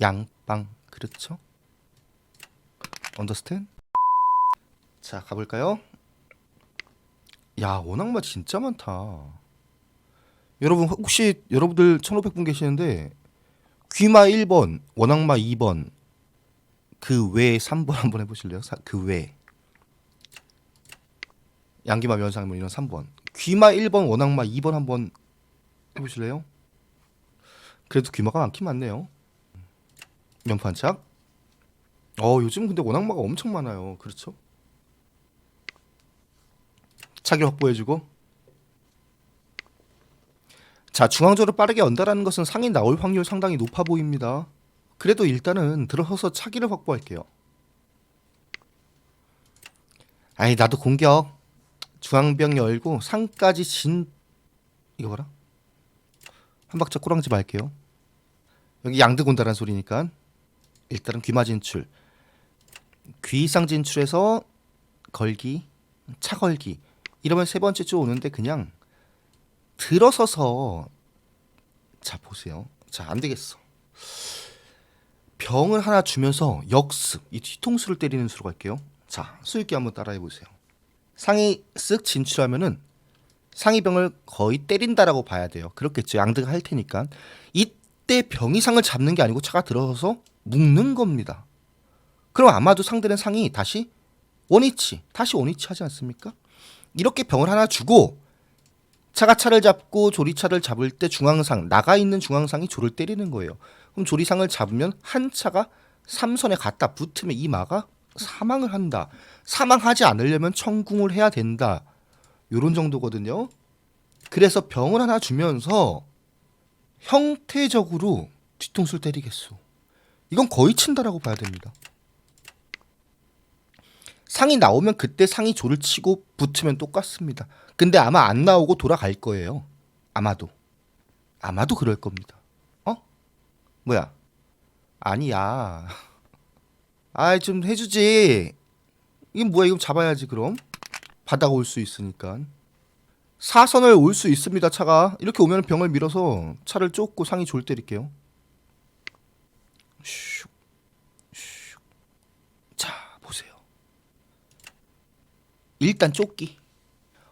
양빵 그렇죠? 언더스탠? 자 가볼까요? 야 원악마 진짜 많다. 여러분 혹시 여러분들 1500분 계시는데 귀마 1번, 원악마 2번, 그 외 3번 한번 해보실래요? 사- 그 외. 양귀마 면상문 이런 3번. 귀마 1번, 원악마 2번 한번 해보실래요? 그래도 귀마가 많긴 많네요. 면판착. 어 요즘 근데 원악마가 엄청 많아요. 그렇죠? 차기 확보해주고. 자 중앙조를 빠르게 연달하는 것은 상이 나올 확률 상당히 높아 보입니다. 그래도 일단은 들어서서 차기를 확보할게요. 아니 나도 공격. 중앙병 열고 상까지 진 이거 봐라. 한 박자 꼬랑지 말게요. 여기 양득 온다는 소리니까 일단은 귀마 진출. 귀상 진출해서 걸기, 차 걸기 이러면 세 번째 주 오는데 그냥 들어서서 자 보세요. 자 안 되겠어. 병을 하나 주면서 역습 이 뒤통수를 때리는 수로 갈게요. 자 수익기 한번 따라해 보세요. 상이 쓱 진출하면은 상이 병을 거의 때린다라고 봐야 돼요. 그렇겠죠. 양드가 할 테니까 이때 병이 상을 잡는 게 아니고 차가 들어서서 묶는 겁니다. 그럼 아마도 상대는 상이 다시 원위치 다시 원위치 하지 않습니까? 이렇게 병을 하나 주고 차가 차를 잡고 조리차를 잡을 때 중앙상 나가 있는 중앙상이 조를 때리는 거예요. 그럼 조리상을 잡으면 한 차가 삼선에 갖다 붙으면 이 마가 사망을 한다. 사망하지 않으려면 청궁을 해야 된다. 요런 정도거든요. 그래서 병을 하나 주면서 형태적으로 뒤통수를 때리겠소. 이건 거의 친다라고 봐야 됩니다. 상이 나오면 그때 상이 조를 치고 붙으면 똑같습니다. 근데 아마 안 나오고 돌아갈 거예요. 아마도. 아마도 그럴 겁니다. 어? 뭐야? 아니야. 아이 좀 해주지. 이게 뭐야? 이거 잡아야지 그럼. 바다가 올수 있으니까. 사선을 올 수 있습니다. 차가 이렇게 오면 병을 밀어서 차를 쫓고 상이 졸 때릴게요. 슉, 슉. 자 보세요. 일단 쫓기.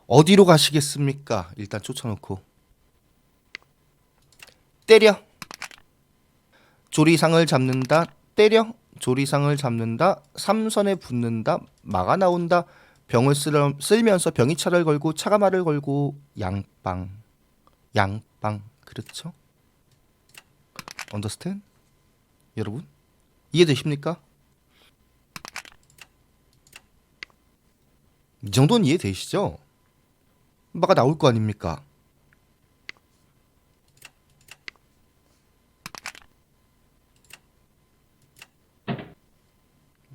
어디로 가시겠습니까? 일단 쫓아놓고 때려. 조리상을 잡는다. 때려. 조리상을 잡는다. 삼선에 붙는다. 막아 나온다. 병을 쓸, 쓸면서 병이 차를 걸고 차가 말을 걸고 양빵. 양빵. 그렇죠? 언더스탠? 여러분? 이해되십니까? 이 정도는 이해되시죠? 마가 나올 거 아닙니까?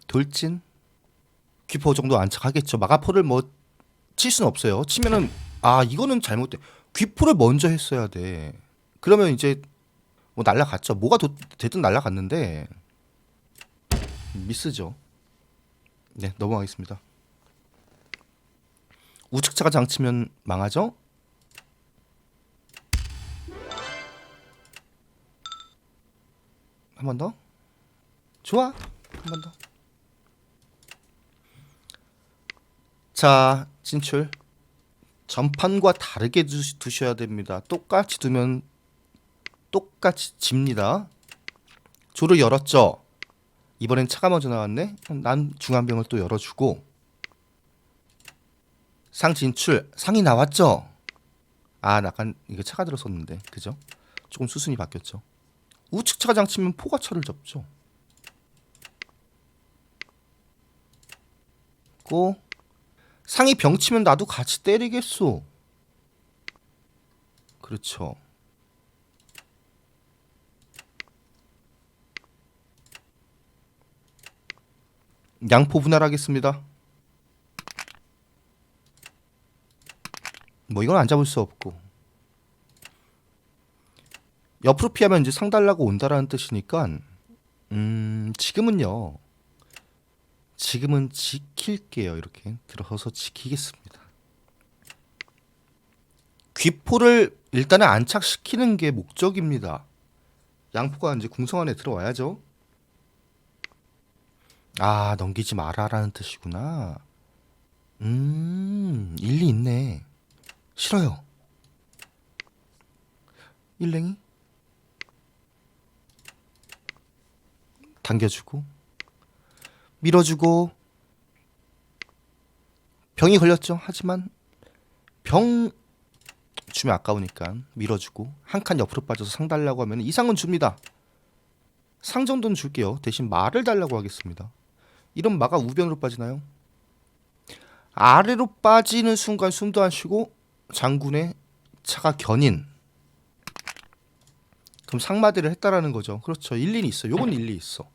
돌진 귀포 정도 안착하겠죠. 마가포를 뭐 칠 수는 없어요. 치면은 아 이거는 잘못돼. 귀포를 먼저 했어야 돼. 그러면 이제 뭐 날라갔죠. 뭐가 도, 되든 날라갔는데 미스죠. 네 넘어가겠습니다. 우측차가 장치면 망하죠? 한 번 더? 좋아. 한 번 더. 자, 진출. 전판과 다르게 두, 두셔야 됩니다. 똑같이 두면 똑같이 집니다. 조를 열었죠? 이번엔 차가 먼저 나왔네? 난 중앙병을 또 열어주고 상 진출 상이 나왔죠. 아, 약간 이게 차가 들어섰는데, 그죠? 조금 수순이 바뀌었죠. 우측 차가 장치면 포가 차를 접죠. 고 상이 병치면 나도 같이 때리겠소. 그렇죠. 양포 분할하겠습니다. 뭐 이건 안 잡을 수 없고. 옆으로 피하면 이제 상달라고 온다라는 뜻이니까 음 지금은요. 지금은 지킬게요. 이렇게 들어서 지키겠습니다. 귀포를 일단은 안착시키는 게 목적입니다. 양포가 이제 궁성 안에 들어와야죠. 아 넘기지 마라라는 뜻이구나. 음 일리 있네. 싫어요. 일랭이 당겨주고 밀어주고 병이 걸렸죠. 하지만 병 주면 아까우니까 밀어주고 한 칸 옆으로 빠져서 상 달라고 하면 이상은 줍니다. 상 정도는 줄게요. 대신 말을 달라고 하겠습니다. 이런 마가 우변으로 빠지나요? 아래로 빠지는 순간 숨도 안 쉬고 장군의 차가 견인. 그럼 상마대를 했다라는 거죠. 그렇죠. 일리는 있어. 요건 일리 있어.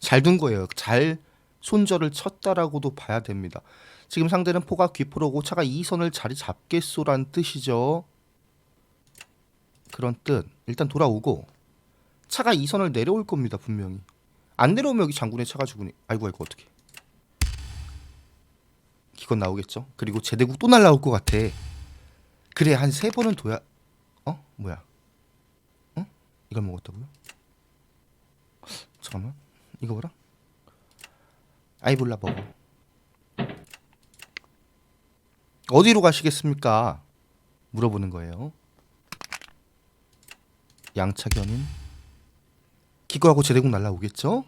잘 둔 거예요. 잘 손절을 쳤다라고도 봐야 됩니다. 지금 상대는 포가 귀포로고 차가 이 선을 자리 잡겠소란 뜻이죠. 그런 뜻. 일단 돌아오고 차가 이 선을 내려올 겁니다. 분명히. 안 내려오면 여기 장군의 차가 죽으니. 아이고 아이고 어떻게. 기건 나오겠죠. 그리고 제대국 또 날라올 것 같아. 그래 한 세 번은 둬야. 어 뭐야? 어? 이걸 먹었다고요? 잠깐만. 이거 봐라. 아이 몰라 먹어. 어디로 가시겠습니까? 물어보는 거예요. 양차견인 기거하고 제대국 날라오겠죠?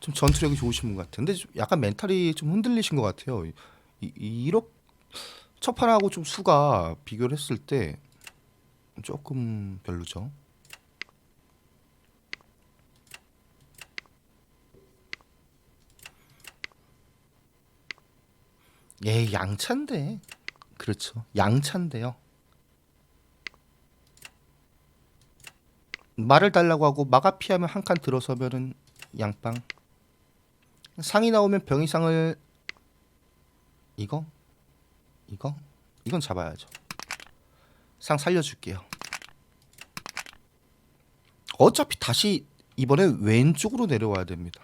좀 전투력이 좋으신 분 같은데 좀 약간 멘탈이 좀 흔들리신 것 같아요. 이, 이, 이렇게 첫 판하고 좀 수가 비교를 했을 때 조금 별로죠. 예, 양차인데. 그렇죠. 양차인데요. 말을 달라고 하고 마가 피하면 한 칸 들어서면은 양빵. 상이 나오면 병이상을 이거? 이거? 이건 잡아야죠. 상 살려줄게요. 어차피 다시 이번에 왼쪽으로 내려와야 됩니다.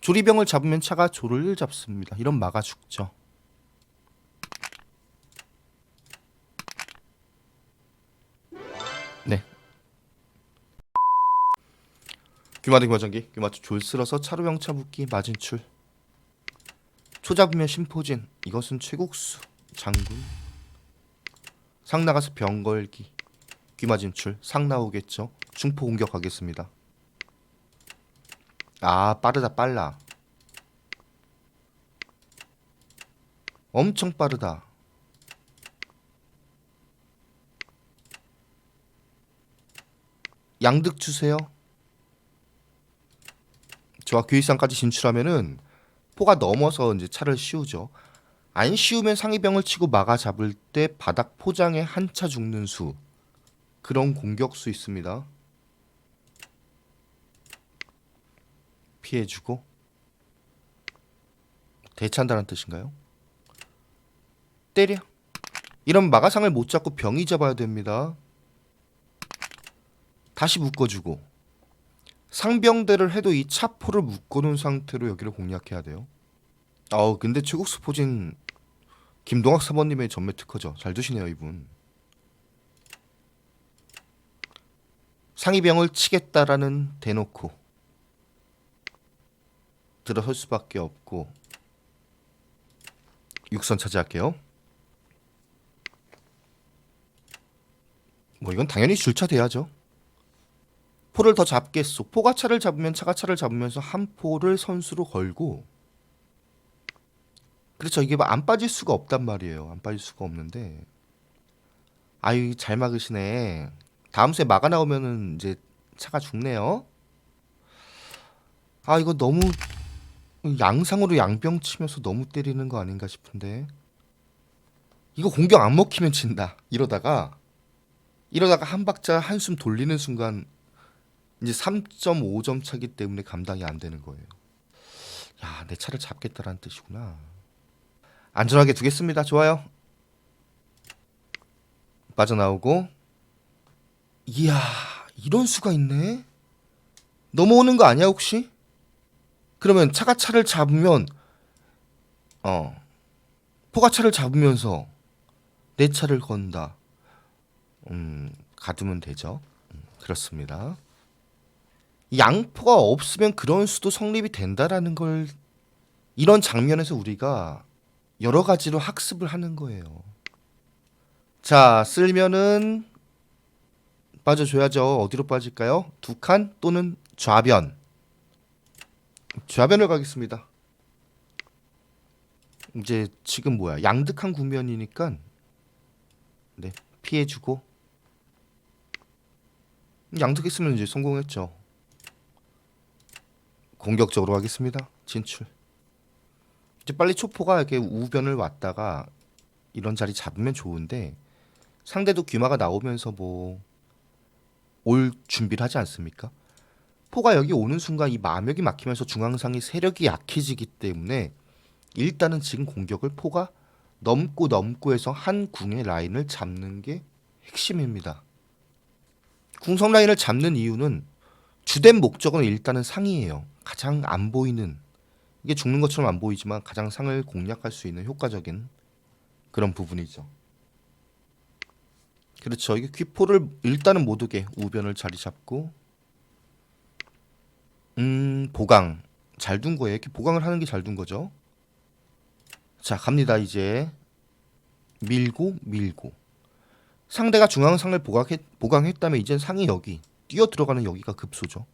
조리병을 잡으면 차가 조를 잡습니다. 이런 마가 죽죠. 귀마등 과정기. 귀마초 졸 쓸어서 차로병차 붙기 마진출. 초 잡으면 심포진. 이것은 최국수. 장군. 상 나가서 병 걸기. 귀마진출. 상 나오겠죠? 중포 공격하겠습니다. 아 빠르다 빨라. 엄청 빠르다. 양득 주세요 좋아 교의상까지 진출하면은 포가 넘어서 이제 차를 씌우죠. 안 씌우면 상위병을 치고 막아 잡을 때 바닥 포장에 한 차 죽는 수. 그런 공격수 있습니다. 피해주고. 대찬다는 뜻인가요? 때려. 이런 마가상을 못 잡고 병이 잡아야 됩니다. 다시 묶어주고 상병대를 해도 이 차포를 묶어놓은 상태로 여기를 공략해야 돼요 아우 근데 최국수 포진 김동학 사모님의 전매 특허죠 잘 두시네요 이분 상위병을 치겠다라는 대놓고 들어설 수밖에 없고 육선 차지할게요. 뭐 이건 당연히 줄차 돼야죠. 포를 더 잡겠소. 포가 차를 잡으면 차가 차를 잡으면서 한 포를 선수로 걸고 그렇죠. 이게 뭐안 빠질 수가 없단 말이에요. 안 빠질 수가 없는데 아유 잘 막으시네. 다음 수에 막아 나오면은 이제 차가 죽네요. 아 이거 너무 양상으로 양병 치면서 너무 때리는 거 아닌가 싶은데 이거 공격 안 먹히면 진다 이러다가 이러다가 한 박자 한숨 돌리는 순간 이제 3.5점 차기 때문에 감당이 안 되는 거예요 야 내 차를 잡겠다라는 뜻이구나 안전하게 두겠습니다 좋아요 빠져나오고 이야 이런 수가 있네 넘어오는 거 아니야 혹시? 그러면 차가 차를 잡으면 어 포가 차를 잡으면서 내 차를 건다. 음 가두면 되죠. 음, 그렇습니다. 양포가 없으면 그런 수도 성립이 된다라는 걸 이런 장면에서 우리가 여러 가지로 학습을 하는 거예요. 자, 쓸면은 빠져줘야죠. 어디로 빠질까요? 두 칸 또는 좌변. 좌변을 가겠습니다. 이제 지금 뭐야? 양득한 국면이니까 네 피해주고 양득했으면 이제 성공했죠. 공격적으로 하겠습니다. 진출. 이제 빨리 초포가 이렇게 우변을 왔다가 이런 자리 잡으면 좋은데 상대도 귀마가 나오면서 뭐 올 준비를 하지 않습니까? 포가 여기 오는 순간 이 마력이 막히면서 중앙상이 세력이 약해지기 때문에 일단은 지금 공격을 포가 넘고 넘고 해서 한 궁의 라인을 잡는 게 핵심입니다. 궁성 라인을 잡는 이유는 주된 목적은 일단은 상이에요. 가장 안 보이는 이게 죽는 것처럼 안 보이지만 가장 상을 공략할 수 있는 효과적인 그런 부분이죠. 그렇죠. 이게 귀포를 일단은 못 오게 우변을 자리 잡고 음 보강 잘 둔 거예요. 이렇게 보강을 하는 게 잘 둔 거죠. 자 갑니다 이제 밀고 밀고 상대가 중앙상을 보강했, 보강했다면 이젠 상이 여기 뛰어 들어가는 여기가 급소죠.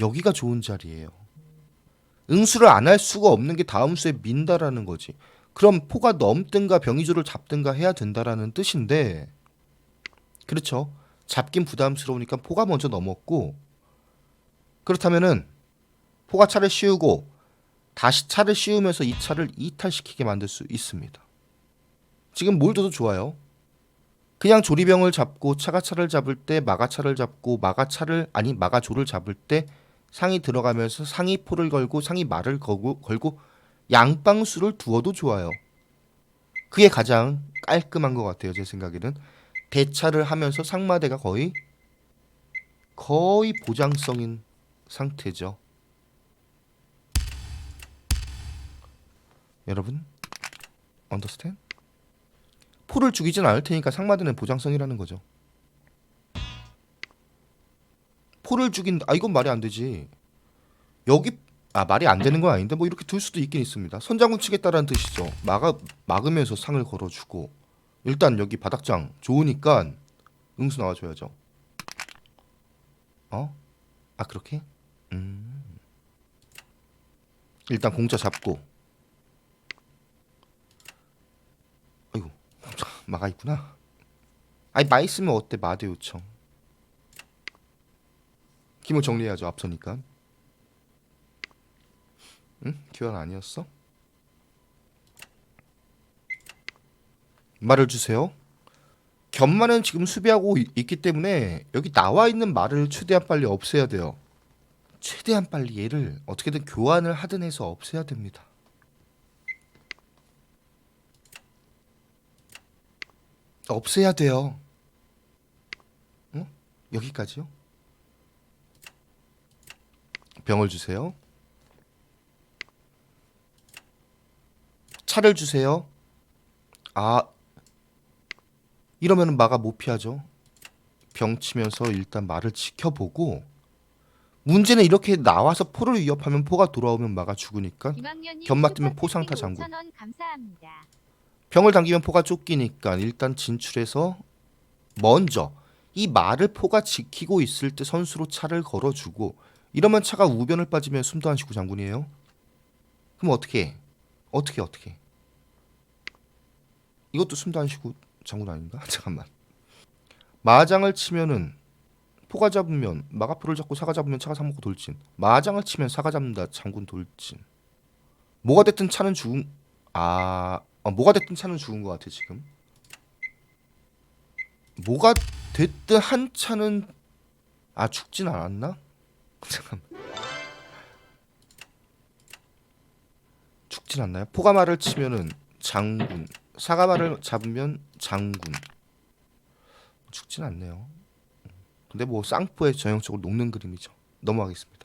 여기가 좋은 자리예요. 응수를 안 할 수가 없는 게 다음 수에 민다라는 거지. 그럼 포가 넘든가 병이조를 잡든가 해야 된다라는 뜻인데 그렇죠. 잡긴 부담스러우니까 포가 먼저 넘었고 그렇다면은 포가 차를 씌우고 다시 차를 씌우면서 이 차를 이탈시키게 만들 수 있습니다. 지금 뭘 둬도 좋아요. 그냥 조리병을 잡고 차가 차를 잡을 때 마가차를 잡고 마가차를 아니 마가조를 잡을 때 상이 들어가면서 상이 포를 걸고 상이 말을 걸고, 걸고 양방수를 두어도 좋아요. 그게 가장 깔끔한 것 같아요. 제 생각에는 대차를 하면서 상마대가 거의 거의 보장성인 상태죠. 여러분, 언더스탠? 포를 죽이진 않을 테니까 상마대는 보장성이라는 거죠. 포를 죽인 아 이건 말이 안 되지. 여기 아 말이 안 되는 건 아닌데 뭐 이렇게 둘 수도 있긴 있습니다. 선장군 치겠다라는 뜻이죠. 막아 막으면서 상을 걸어주고 일단 여기 바닥장 좋으니까 응수 나와줘야죠. 어? 아 그렇게? 음. 일단 공짜 잡고. 아이고 마가 있구나. 아니 마 있으면 어때 마대 요청. 김을 정리해야죠 앞서니까. 응? 교환 아니었어? 말을 주세요. 견마는 지금 수비하고 이- 있기 때문에 여기 나와 있는 말을 최대한 빨리 없애야 돼요. 최대한 빨리 얘를 어떻게든 교환을 하든 해서 없애야 됩니다. 없애야 돼요. 응? 여기까지요? 병을 주세요. 차를 주세요. 아 이러면 마가 못 피하죠. 병 치면서 일단 말을 지켜보고 문제는 이렇게 나와서 포를 위협하면 포가 돌아오면 마가 죽으니까 견마 뜨면 포 상타 장군. 병을 당기면 포가 쫓기니까 일단 진출해서 먼저 이 말을 포가 지키고 있을 때 선수로 차를 걸어주고 이러면 차가 우변을 빠지면 숨도 안 쉬고 장군이에요. 그럼 어떻게 해? 어떻게 어떻게? 이것도 숨도 안 쉬고 장군 아닌가? 잠깐만. 마장을 치면은 포가 잡으면 마가포를 잡고 사가 잡으면 차가 상먹고 돌진. 마장을 치면 사가 잡는다 장군 돌진. 뭐가 됐든 차는 죽은 아 어, 뭐가 됐든 차는 죽은 것 같아 지금. 뭐가 됐든 한 차는 아 죽진 않았나? 잠깐. 죽진 않나요? 포가마를 치면은 장군, 사가마를 잡으면 장군. 죽진 않네요. 근데 뭐 쌍포에 전형적으로 녹는 그림이죠. 넘어가겠습니다.